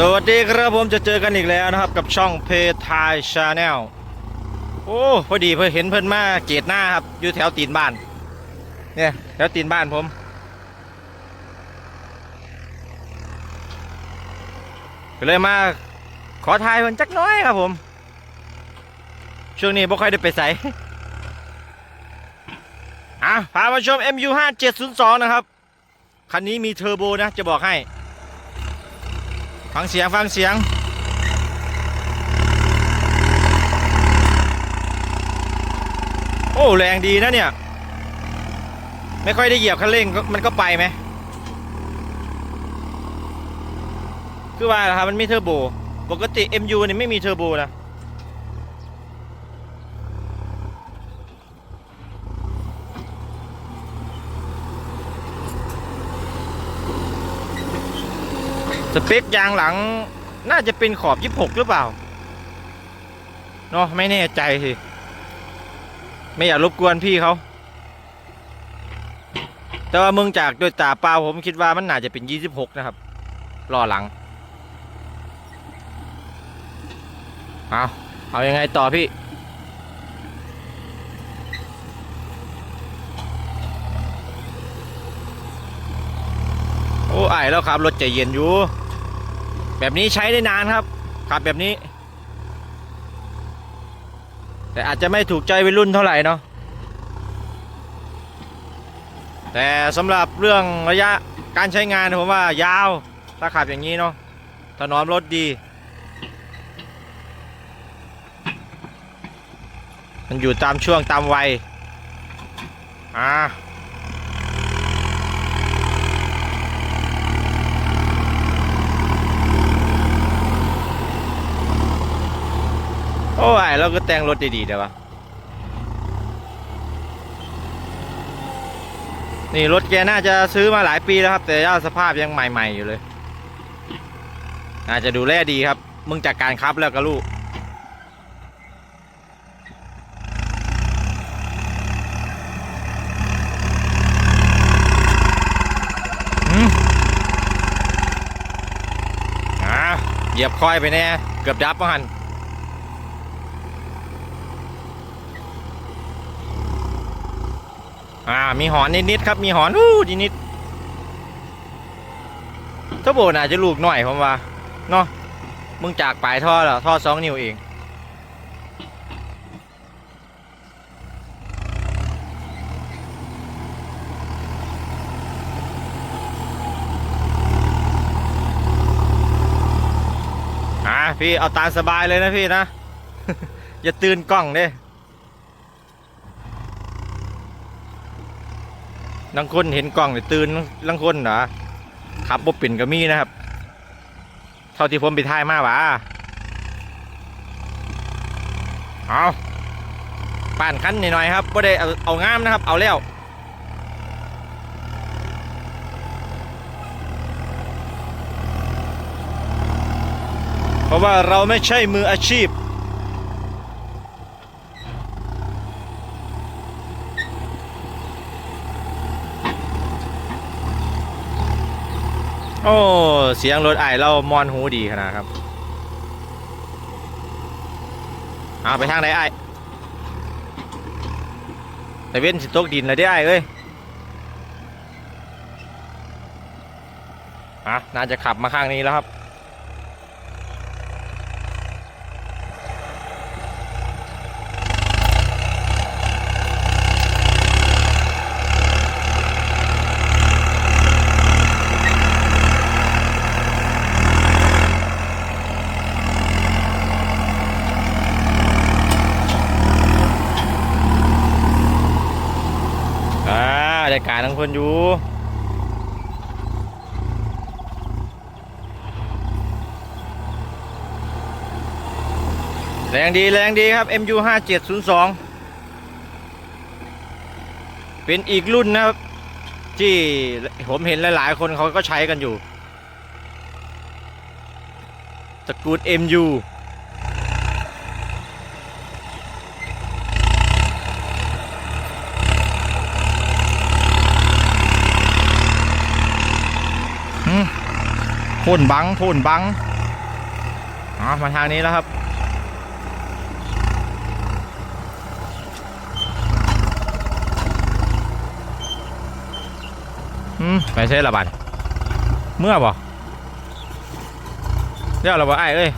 สวัสดีครับผมจะเจอกันอีกแล้วนะครับกับช่องเพทายชาแนลโอ้พอดีเพื่อเห็นเพิ่อนมาเกตหน้าครับ อยู่แถวตีนบ้าน เนี่ยแถวตีนบ้านผม ก็เลยมาขอทายเพิ่อนจักน้อยครับผม ช่วงนี้บ่ค่อยได้ไปใส่อะพามาชม MU 5 702 นะครับ คันนี้มีเทอร์โบนะจะบอกให้ ฟังเสียง ฟังเสียง โอ้แรงดีนะเนี่ย ไม่ค่อยได้เหยียบคันเร่งก็มันก็ไปไหม คือว่าครับมันไม่เทอร์โบ ปกติ MU เนี่ยไม่มีเทอร์โบนะ สเปคยางหลังน่าจะเป็นขอบ 26 หรือเปล่า เนาะไม่แน่ใจสิ ไม่อยากรบกวนพี่เขา แต่ว่ามึงจากด้วยตาเปล่าผมคิดว่ามันน่าจะเป็น 26 นะครับรอหลัง เอาเอายังไงต่อพี่ โอ้ไอายแล้วครับ รถใจเย็นอยู่ แบบนี้ใช้ได้นานครับ ขับแบบนี้ แต่อาจจะไม่ถูกใจวัยรุ่นเท่าไหร่เนาะแต่สำหรับเรื่องระยะการใช้งานผมว่ายาวถ้าขับอย่างนี้เนาะถนอมรถดี มันอยู่ตามช่วงตามวัยอ่า อ้ยเราก็แต่งรถดีๆเดี๋ยววะนี่รถแกน่าจะซื้อมาหลายปีแล้วครับ แต่ย่าสภาพยังใหม่ๆอยู่เลย น่าจะดูแลดีครับ มึงจากการครับแล้วก็ลูกอืมอ่าเหยียบคอยไปแน่ เกือบดับมั้งหัน อ่า มีหอนนิดๆครับ มีหอนอู้นิดๆถ้าโบน่าจะลูกหน่อยผมว่า เนาะมึงจากปลายท่อเหรอท่อสองนิ้วเอง อ่าพี่เอาตามสบายเลยนะพี่นะ อย่าตื่นกล้องเด้ ลังคนเห็นกล้องเนี่ยตื่นลังคนเหรอขับบ่เป็นก็มีนะครับ เท่าที่ผมไปถ่ายมาหวะเอาป่านคันหน่อยๆครับก็ได้เอาเอางามนะครับ เอาแล้วเพราะว่าเราไม่ใช่มืออาชีพ โอ้ เสียงรถไอเรามอนหูดีขนาดครับเอาไปทางไหนไอแต่เว้นสิตกดินเลยได้ไอเอ้ยอะน่าจะขับมาข้างนี้แล้วครับ อ่าได้กาทั้งคนอยู่แรงดีแรงดีครับ MU 5702 เป็นอีกรุ่นนะครับ ที่ผมเห็นหลาย ๆ คนเขาก็ใช้กันอยู่ตระกูล MU พ่นบังพ่นบังอ๋อมาทางนี้แล้วครับอืมไปใช้ละบาดเมื่อบ่เดี๋ยวเราบ่ไอ้เอ้ย